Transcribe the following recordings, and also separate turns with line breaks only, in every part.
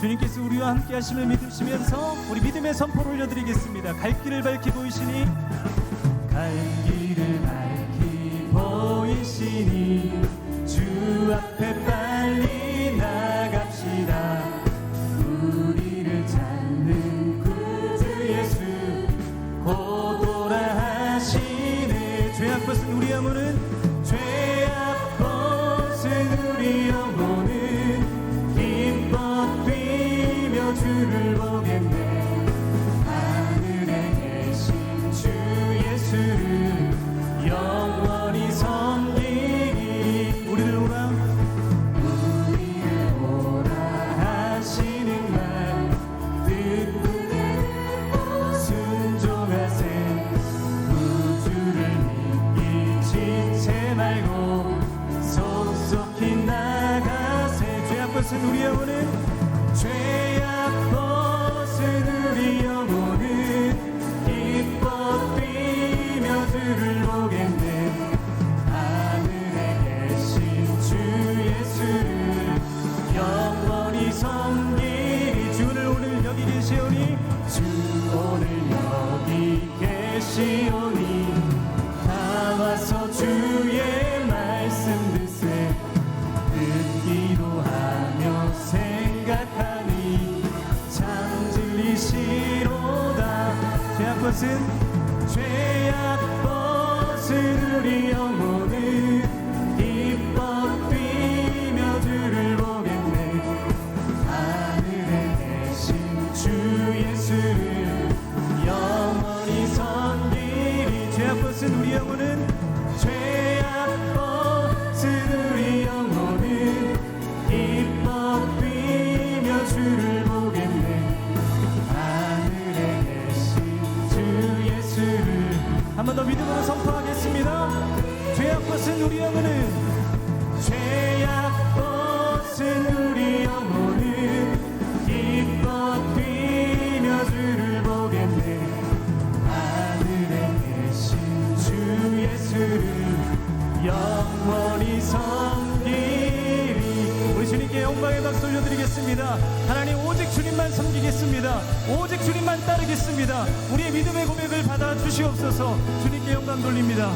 주님께서 우리와 함께 하심을 믿으시면서 우리 믿음의 선포를 올려드리겠습니다. 갈 길을 밝히 보이시니 갈 길을 밝히 보이시니 주 앞에 벗은 죄악 벗은 우리 영혼은 믿음으로 선포하겠습니다. 죄악 벗은 우리 영혼은 죄악 벗은 오직 주님만 따르겠습니다 우리의 믿음의 고백을 받아 주시옵소서 주님께 영광 돌립니다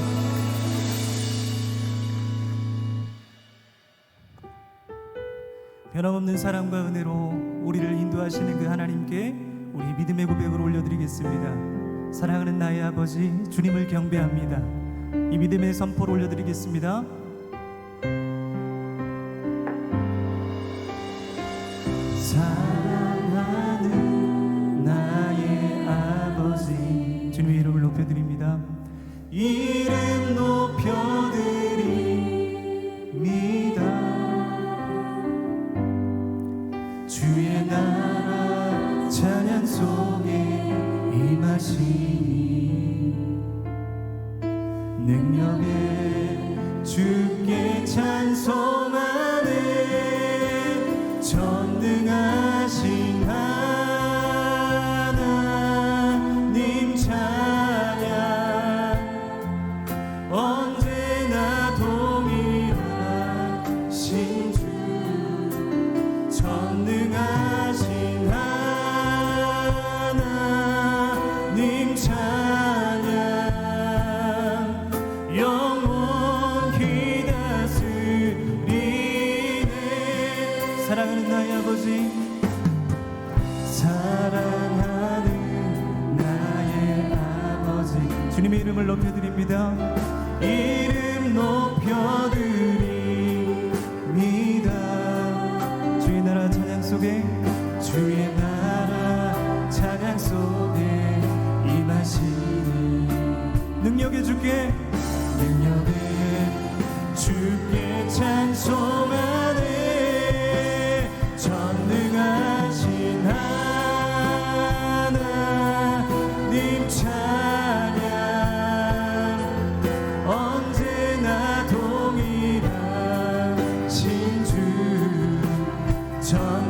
변함없는 사랑과 은혜로 우리를 인도하시는 그 하나님께 우리 믿음의 고백을 올려드리겠습니다. 사랑하는 나의 아버지 주님을 경배합니다. 이 믿음의 선포를 올려드리겠습니다. 속에 임하시니 능력에 주 이름을 높여드립니다. 이름 높여드립니다. 주의 나라 찬양 속에 주의 나라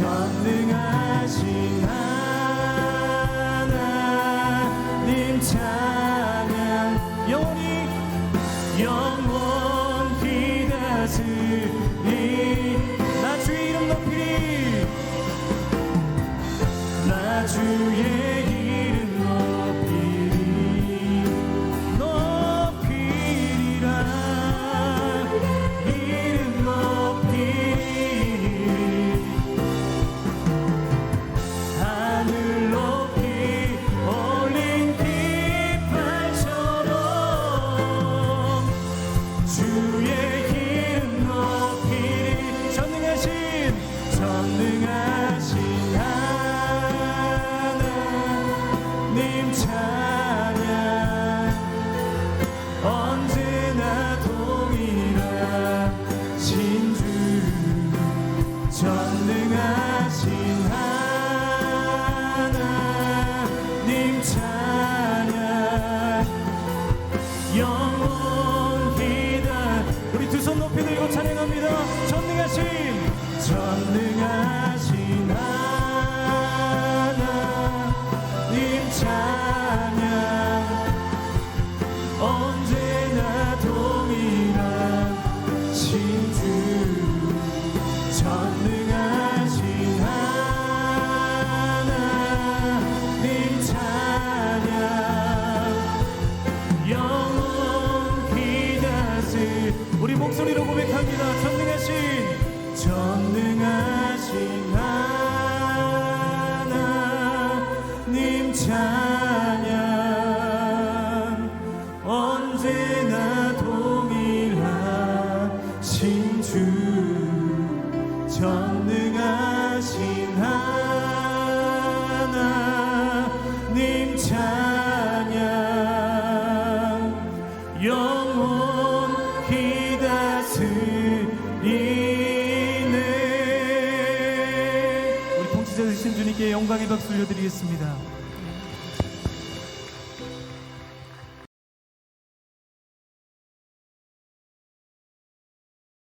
전능하신 하나님 찬양 영원히 영원히 다스리. 나 주의 이름 높이리. 나 주의 전능하신 하나님 찬양. 영원히 다. 우리 두 손 높이 들고 찬양합니다. 전능하신 전능하신 하나님 찬양. 언제나 동일하신 주 전 전능하신 하나님 찬양. 영원히 다스리네. 우리 통치자 되신 주님께 영광의 박수 올려드리겠습니다